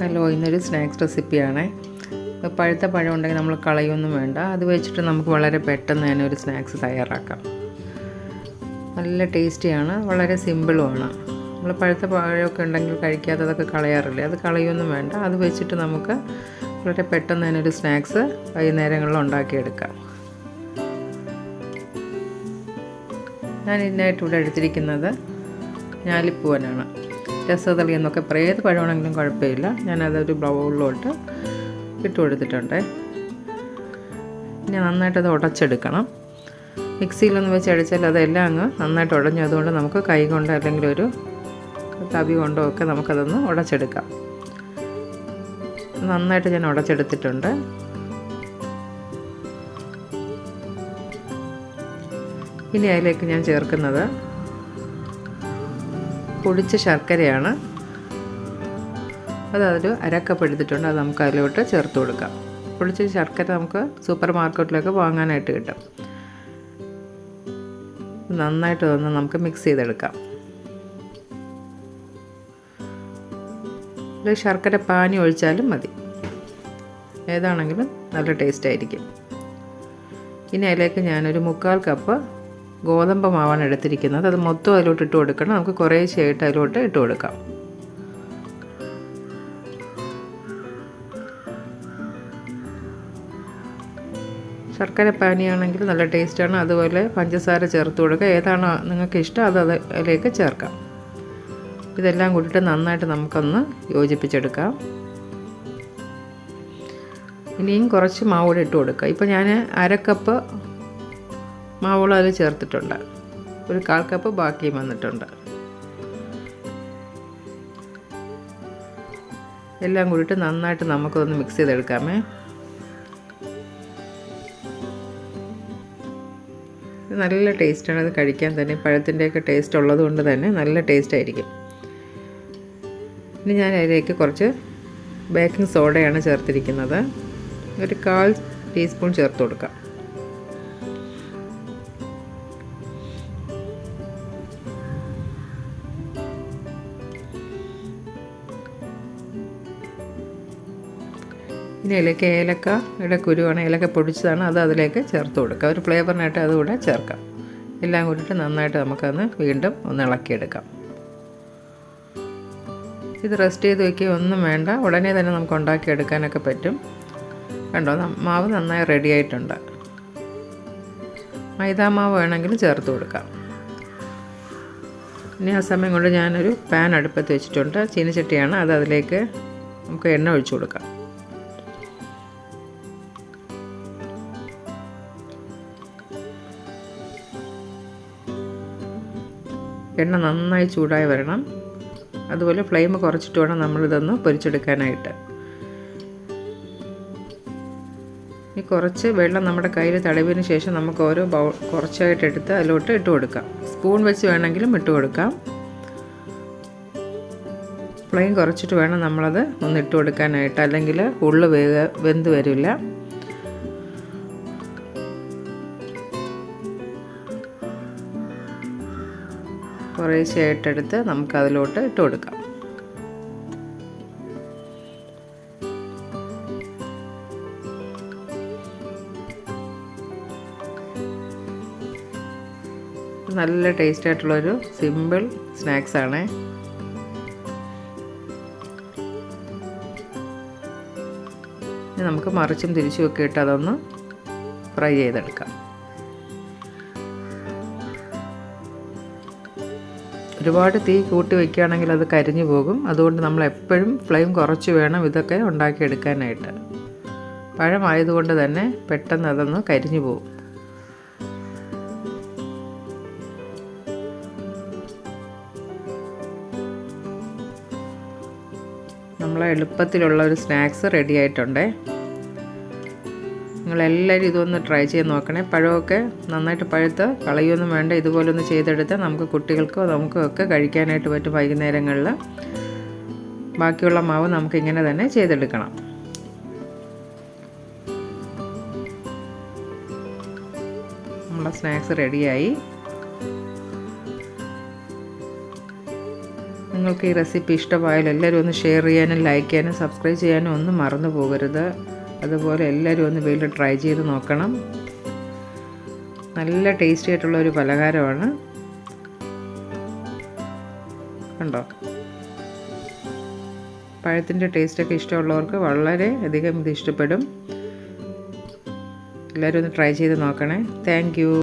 Hello ഇന്നൊരു snacks റെസിപ്പിയാണേ. പഴുത്ത പഴം ഉണ്ടെങ്കിൽ നമ്മൾ കളയൊന്നും വേണ്ട. അത് വെച്ചിട്ട് നമുക്ക് വളരെ പെട്ടെന്ന് തന്നെ ഒരു സ്നാക്സ് തയ്യാറാക്കാം. നല്ല ടേസ്റ്റിയാണ് വളരെ സിമ്പിളുമാണ്. നമ്മൾ പഴുത്ത പഴമൊക്കെ ഉണ്ടെങ്കിൽ കഴിക്കാത്തതൊക്കെ കളയാറില്ലേ? അത് കളയൊന്നും വേണ്ട. അത് വെച്ചിട്ട് നമുക്ക് വളരെ പെട്ടെന്ന് തന്നെ ഒരു സ്നാക്സ് വൈകുന്നേരങ്ങളിൽ ഉണ്ടാക്കിയെടുക്കാം. ഞാൻ ഇതിനായിട്ട് ഇവിടെ എടുത്തിരിക്കുന്നത് ഞാലിപ്പൂവനാണ്. രസതളി എന്നൊക്കെ പറയും. ഏത് പഴമാണെങ്കിലും കുഴപ്പമില്ല. ഞാനതൊരു ബ്ലൗളിലോട്ട് ഇട്ട് കൊടുത്തിട്ടുണ്ട്. ഇനി നന്നായിട്ടത് ഉടച്ചെടുക്കണം. മിക്സിയിലൊന്ന് വെച്ച് അടിച്ചാൽ അതെല്ലാം അങ്ങ് നന്നായിട്ട് ഉടഞ്ഞു. അതുകൊണ്ട് നമുക്ക് കൈ കൊണ്ടോ അല്ലെങ്കിൽ ഒരു തവി കൊണ്ടോ ഒക്കെ നമുക്കതൊന്ന് ഉടച്ചെടുക്കാം. നന്നായിട്ട് ഞാൻ ഉടച്ചെടുത്തിട്ടുണ്ട്. ഇനി അതിലേക്ക് ഞാൻ ചേർക്കുന്നത് പൊടിച്ച ശർക്കരയാണ്. അത് അതൊരു അരക്കപ്പ് എടുത്തിട്ടുണ്ട്. അത് നമുക്ക് അതിലോട്ട് ചേർത്ത് കൊടുക്കാം. പൊടിച്ച ശർക്കര നമുക്ക് സൂപ്പർ മാർക്കറ്റിലൊക്കെ വാങ്ങാനായിട്ട് കിട്ടും. നന്നായിട്ട് തന്നെ നമുക്ക് മിക്സ് ചെയ്തെടുക്കാം. ഒരു ശർക്കര പാനി ഒഴിച്ചാലും മതി. ഏതാണെങ്കിലും നല്ല ടേസ്റ്റ് ആയിരിക്കും. ഇനി അതിലേക്ക് ഞാനൊരു മുക്കാൽ കപ്പ് ഗോതമ്പ് മാവാണ് എടുത്തിരിക്കുന്നത്. അത് മൊത്തം അതിലോട്ട് ഇട്ട് കൊടുക്കണം. നമുക്ക് കുറേ കുറേശ്ശെയായിട്ട് അതിലോട്ട് ഇട്ട് കൊടുക്കാം. ശർക്കര പാനിയാണെങ്കിൽ നല്ല ടേസ്റ്റാണ്. അതുപോലെ പഞ്ചസാര ചേർത്ത് കൊടുക്കുക. ഏതാണോ നിങ്ങൾക്ക് ഇഷ്ടം അത് അതിലേക്ക് ചേർക്കാം. ഇതെല്ലാം കൂട്ടിയിട്ട് നന്നായിട്ട് നമുക്കൊന്ന് യോജിപ്പിച്ചെടുക്കാം. ഇനിയും കുറച്ച് മാവ് കൂടെ ഇട്ട് കൊടുക്കുക. ഇപ്പോൾ ഞാൻ അരക്കപ്പ് മാവോളം അതിൽ ചേർത്തിട്ടുണ്ട്. ഒരു കാൽ കപ്പ് ബാക്കിയും വന്നിട്ടുണ്ട്. എല്ലാം കൂടിയിട്ട് നന്നായിട്ട് നമുക്കൊന്ന് മിക്സ് ചെയ്തെടുക്കാമേ. നല്ല ടേസ്റ്റാണ്. അത് കഴിക്കാൻ തന്നെ പഴത്തിന്റെയൊക്കെ ടേസ്റ്റ് ഉള്ളത് കൊണ്ട് തന്നെ നല്ല ടേസ്റ്റ് ആയിരിക്കും ഇനി ഞാൻ അതിലേക്ക് കുറച്ച് ബേക്കിംഗ് സോഡയാണ് ചേർത്തിരിക്കുന്നത്. ഒരു കാൽ ടീസ്പൂൺ ചേർത്ത് കൊടുക്കാം. ഇനി ഏലക്ക ഇവിടെ കുരുവാണ്. ഏലക്ക പൊടിച്ചതാണ്. അത് അതിലേക്ക് ചേർത്ത് കൊടുക്കുക ഒരു ഫ്ലേവറിനായിട്ട് അതുകൂടെ ചേർക്കാം. എല്ലാം കൂടിയിട്ട് നന്നായിട്ട് നമുക്കൊന്ന് വീണ്ടും ഒന്ന് ഇളക്കിയെടുക്കാം. ഇത് റെസ്റ്റ് ചെയ്ത് വയ്ക്കുക. ഒന്നും വേണ്ട. ഉടനെ തന്നെ നമുക്ക് ഉണ്ടാക്കിയെടുക്കാനൊക്കെ പറ്റും. കണ്ടോ? മാവ് നന്നായി റെഡി ആയിട്ടുണ്ട്. മൈദാമാവ് വേണമെങ്കിലും ചേർത്ത് കൊടുക്കാം. ഇനി ആ സമയം കൊണ്ട് ഞാനൊരു പാൻ അടുപ്പത്ത് വെച്ചിട്ടുണ്ട്. ചീനച്ചട്ടിയാണ്. അത് അതിലേക്ക് നമുക്ക് എണ്ണ ഒഴിച്ചു കൊടുക്കാം. എണ്ണ നന്നായി ചൂടായി വരണം. അതുപോലെ ഫ്ലെയിം കുറച്ചിട്ട് വേണം നമ്മളിതൊന്ന് പൊരിച്ചെടുക്കാനായിട്ട്. ഈ കുറച്ച് വെള്ളം നമ്മുടെ കയ്യിൽ തടവിന് ശേഷം നമുക്ക് ഓരോ ബൗ കുറച്ചായിട്ട് എടുത്ത് അതിലോട്ട് ഇട്ട് കൊടുക്കാം. സ്പൂൺ വെച്ച് വേണമെങ്കിലും ഇട്ട് കൊടുക്കാം. ഫ്ലെയിം കുറച്ചിട്ട് വേണം നമ്മളത് ഒന്ന് ഇട്ട് കൊടുക്കാനായിട്ട്. അല്ലെങ്കിൽ ഉള്ളു വേഗ വെന്ത് വരില്ല. കുറേശ്ശെയായിട്ടെടുത്ത് നമുക്ക് നമുക്കതിലോട്ട് ഇട്ട് കൊടുക്കാം നല്ല ടേസ്റ്റ് ആയിട്ടുള്ളൊരു സിമ്പിൾ സ്നാക്സ് ആണ് നമുക്ക് മറിച്ചും തിരിച്ചും ഒക്കെ ഇട്ട് അതൊന്ന് ഫ്രൈ ചെയ്തെടുക്കാം. ഒരുപാട് തീ കൂട്ടി വയ്ക്കുകയാണെങ്കിൽ അത് കരിഞ്ഞു പോകും. അതുകൊണ്ട് നമ്മൾ എപ്പോഴും ഫ്ലെയിം കുറച്ച് വേണം ഇതൊക്കെ ഉണ്ടാക്കിയെടുക്കാനായിട്ട്. പഴമായതുകൊണ്ട് തന്നെ പെട്ടെന്ന് അതൊന്ന് കരിഞ്ഞു പോകും. നമ്മളെ എളുപ്പത്തിലുള്ള ഒരു സ്നാക്സ് റെഡി ആയിട്ടുണ്ടേ. നിങ്ങളെല്ലാവരും ഇതൊന്ന് ട്രൈ ചെയ്ത് നോക്കണേ. പഴമൊക്കെ നന്നായിട്ട് പഴുത്ത് കളയൊന്നും വേണ്ട. ഇതുപോലെ ഒന്ന് ചെയ്തെടുത്താൽ നമുക്ക് കുട്ടികൾക്കോ നമുക്കോ ഒക്കെ കഴിക്കാനായിട്ട് പറ്റും വൈകുന്നേരങ്ങളിൽ. ബാക്കിയുള്ള മാവ് നമുക്ക് ഇങ്ങനെ തന്നെ ചെയ്തെടുക്കണം. നമ്മളെ സ്നാക്സ് റെഡിയായി നിങ്ങൾക്ക് ഈ റെസിപ്പി ഇഷ്ടമായാലും എല്ലാവരും ഒന്ന് ഷെയർ ചെയ്യാനും ലൈക്ക് ചെയ്യാനും സബ്സ്ക്രൈബ് ചെയ്യാനും ഒന്നും മറന്നു പോകരുത്. അതുപോലെ എല്ലാവരും ഒന്ന് വീട്ടിൽ ട്രൈ ചെയ്ത് നോക്കണം. നല്ല ടേസ്റ്റി ആയിട്ടുള്ള ഒരു പലഹാരമാണ്. കണ്ടോ? പഴത്തിന്റെ ടേസ്റ്റൊക്കെ ഇഷ്ടമുള്ളവർക്ക് വളരെ അധികം ഇത് ഇഷ്ടപ്പെടും. എല്ലാവരും ഒന്ന് ട്രൈ ചെയ്ത് നോക്കണേ. താങ്ക്